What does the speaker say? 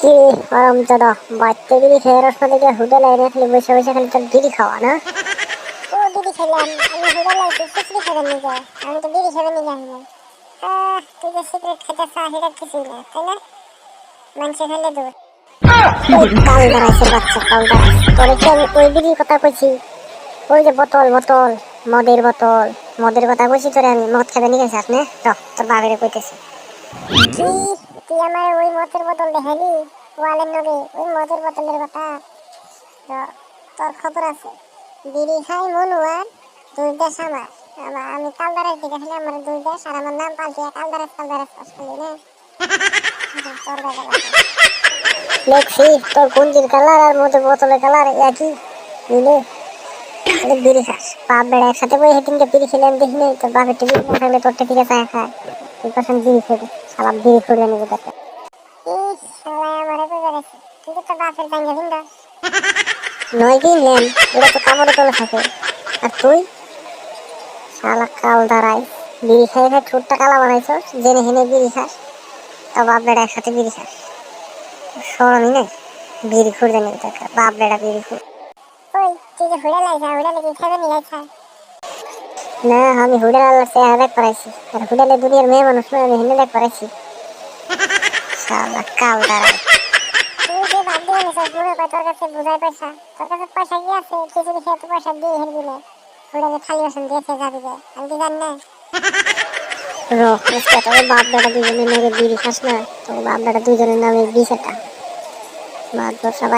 কি আরাম দাদা বাড়তে গিয়ে খেয়ে রস দিকে হোটেলে এনে খালি বসে বসে খালি তোর বিড়ি খাওয়া না? ও দিদি খেলাম। আমি হুদা লাগছি খিচড়ি খাবেন নিকে? আমি তো বিড়ি তুই যে সিগারেট খেতে চা সেটা কিছুই না তাই না? খেলে দূর। কাল দাঁড়াইছে বাচ্চা কাল দাঁড়াইছে তোর কি আমি ওই বিড়ির কথা কইছি? ওই যে বোতল বোতল মদের বোতল। মদের কথা কইছি তোরে আমি। মদ খাবে নিয়ে গেছিস না? চ তোর বাবেরে কইতেছি। কি তুই আমার ওই মতের বোতল দেখালি, ওয়ালের নগে ওই মদের বোতলের কথা? তো তোর খবর আছে। বিড়ি খাই মন আর দুই দেশ আমার। আমার আমি কালদারের দিকে খালি আমার দুই দেশ আর আমার নাম পাল্টিয়ে কালদারাস কালদারাস খালি, না? তোর আছে দেখছি তোর কুঞ্জির কালার আর বোতলের কালার একই। বিড়ি খাস। বাপ একসাথে বই হেঁটিনকে বিড়ি খেলে আমি দেখিনি তোর বাপের টিভি না থাকলে তোর টিভি খায়। তুই পাশে বিড়ি খেবে সালা বিড়ি নিবে তো জাঙ্গা ভিন্দা নয় কি নেন ওরা তো কামড়ে তোলা থাকে। আর তুই? শালা কাল দাঁড়াই বিড়ি খেয়ে খেয়ে ঠোঁটটা কালা বানাইছস জেনে হেনে বিড়ি খাস। তা বাপ বেড়া একসাথে বিড়ি খাস। সরমই নেই। বিড়ি খুঁড়ে নিবে তাকে। বাপ বেড়া বিড়ি খুঁড়। ওই তুই যে হুড়া লাইছা হুড়া লেগে খাবে নি লাইছা না, আমি হুডেল আল্লাহ চেহারা দেখ করাইছি আর হুডেলে দুনিয়ার মেয়ে মানুষ নয়, আমি হেনে দেখ করাইছি শালা কাল দাঁড়াই তুই যে বাদ দিয়ে নিছিস মনে কর তোর কাছে বুঝাই পয়সা। তোর কাছে পয়সা কি না। দুজনের নামে বিড়ি খাস না। সবাই